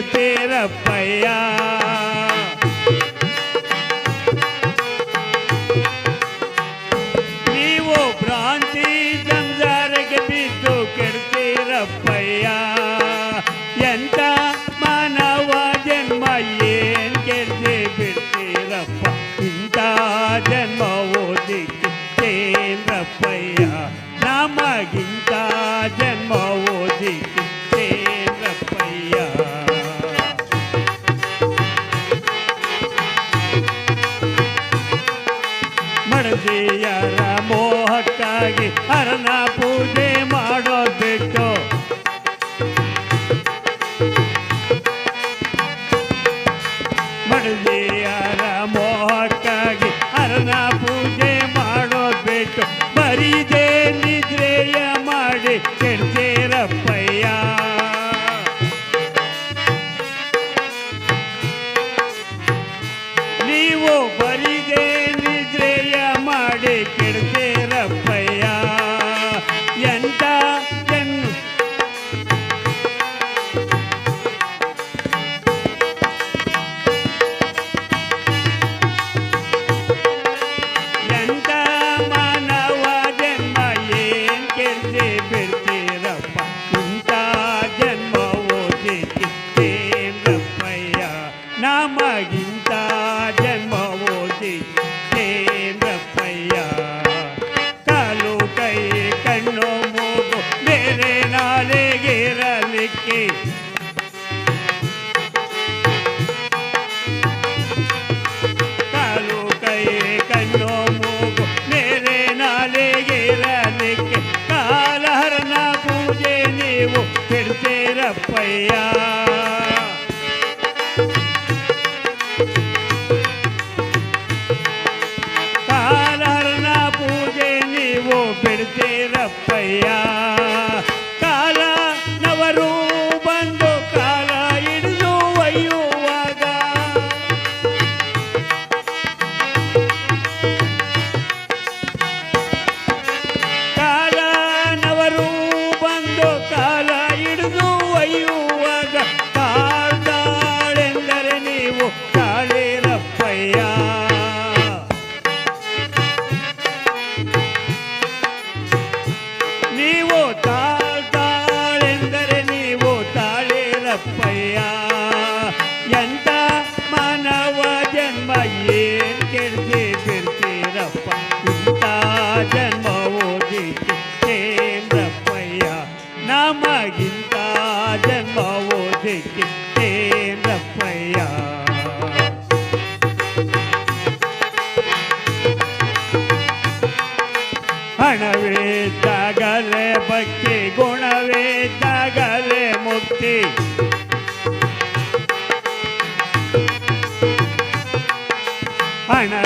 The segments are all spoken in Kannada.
பேரப்பையா. ಮಡದಿಯರ ಮೋಹಕ್ಕಾಗಿ ಹರನ ಪೂಜೆ ಮಾಡೋದಿಟ್ಟು ಮಡದಿಯರ ಮೋಹಕ್ಕಾಗಿ ಹರನ ಪೂಜೆ ಮಾಡೋದ್ வீரப்பையா காலா நவரும் ನೀವು ತಾಳ್ ತಾಳೆಂದರೆ ನೀವು ತಾಳಿರಪ್ಪಯ್ಯ ಎಂತ ಮಾನವ ಜನ್ಮ ಏನ್ ಕೆಡ್ಸಿ ಬಿಡ್ತೀರಪ್ಪ? ಇಂಥ ಜನ್ಮ ಓದಿದ್ದೇನ್ರಪ್ಪಯ್ಯ ನಮಗಿಂತ ಜನ್ಮ ಗುಣವೇದ್ದಾಗಲೇ ಮುಕ್ತಿ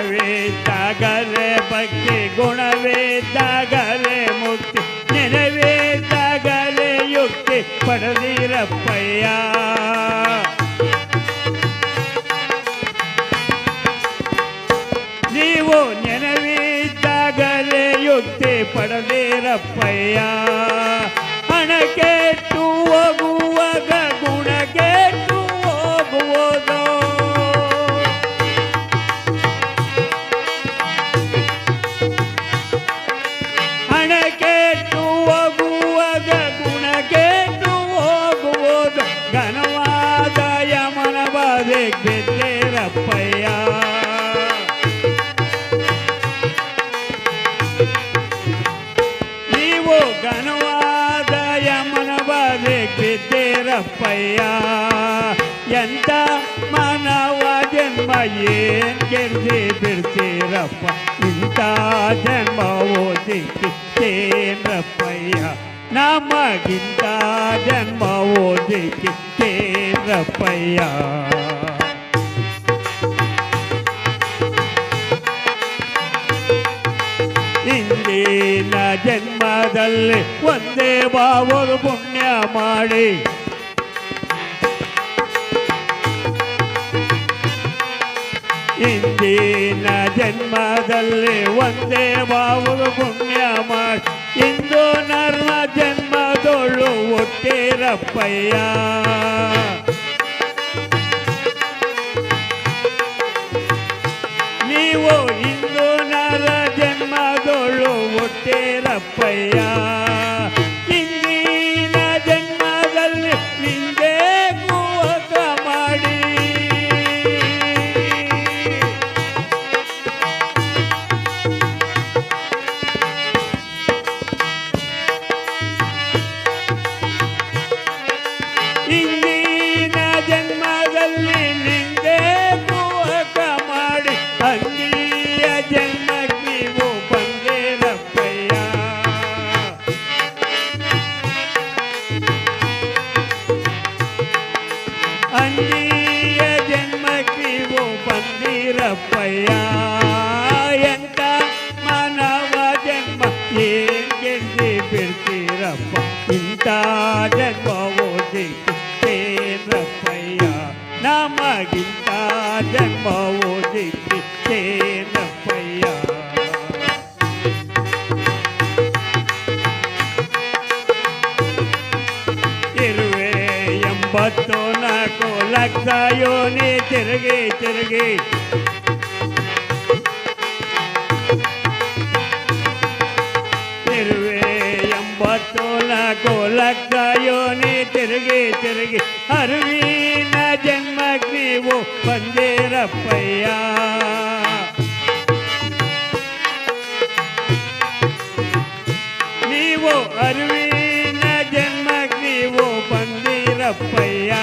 ಹಣವೇದ್ದಾಗಲೇ ಭಕ್ತಿ ಗುಣವೇದ್ದಾಗಲೇ ಮುಕ್ತಿ ನೆನವೇದ್ದಾಗಲೇ ಯುಕ್ತಿ ಪಡೆದಿರಪ್ಪಯ್ಯ ನೀವು ನೆನವಿದ್ದಾಗಲೇ ಯುಕ್ತಿ ಪಡೆದಿರಪ್ಪಯ್ಯ ಹಣ ಕೆಟ್ಟು ಬಿದ್ದೇರಪ್ಪಯ್ಯ ಎಂತ ಮಾನವ ಜನ್ಮ ಏನ್ ಕೆಡ್ಸಿ ಬಿಡ್ತೀರಪ್ಪ ಇಂಥ ಜನ್ಮ ಓದಿದ್ದೇನಪ್ಪಯ್ಯ ನಮಗಿಂತ ಜನ್ಮ ಓದಿದ್ದೇನಪ್ಪಯ್ಯ ಇಂದಿನ ಜನ್ಮದಲ್ಲಿ ಒಂದೇ ಬಾವರು ಪುಣ್ಯ ಮಾಡಿ ಇಂದಿನ ಜನ್ಮದಲ್ಲಿ ಒಂದೇ ಬಾವು ಪುಣ್ಯ ಮಾಡಿ ಇಂದು ನರ್ಮ ಜನ್ಮದೊಳು ಒಟ್ಟಿರಪ್ಪಯ್ಯ ನೀವು ಇಂದು ನರ ಜನ್ಮದೊಳು ಒಟ್ಟಿರಪ್ಪಯ್ಯ అక్కయోనే తిరిగి తిరిగి ఇరవై ఎంబత్తోలకు లక్కయోనే తిరిగి తిరిగి అరవీన జన్మకి నీవు పందేరప్పయ్యా నీవు అరవీన జన్మకి నీవు పందిరప్పయ్యా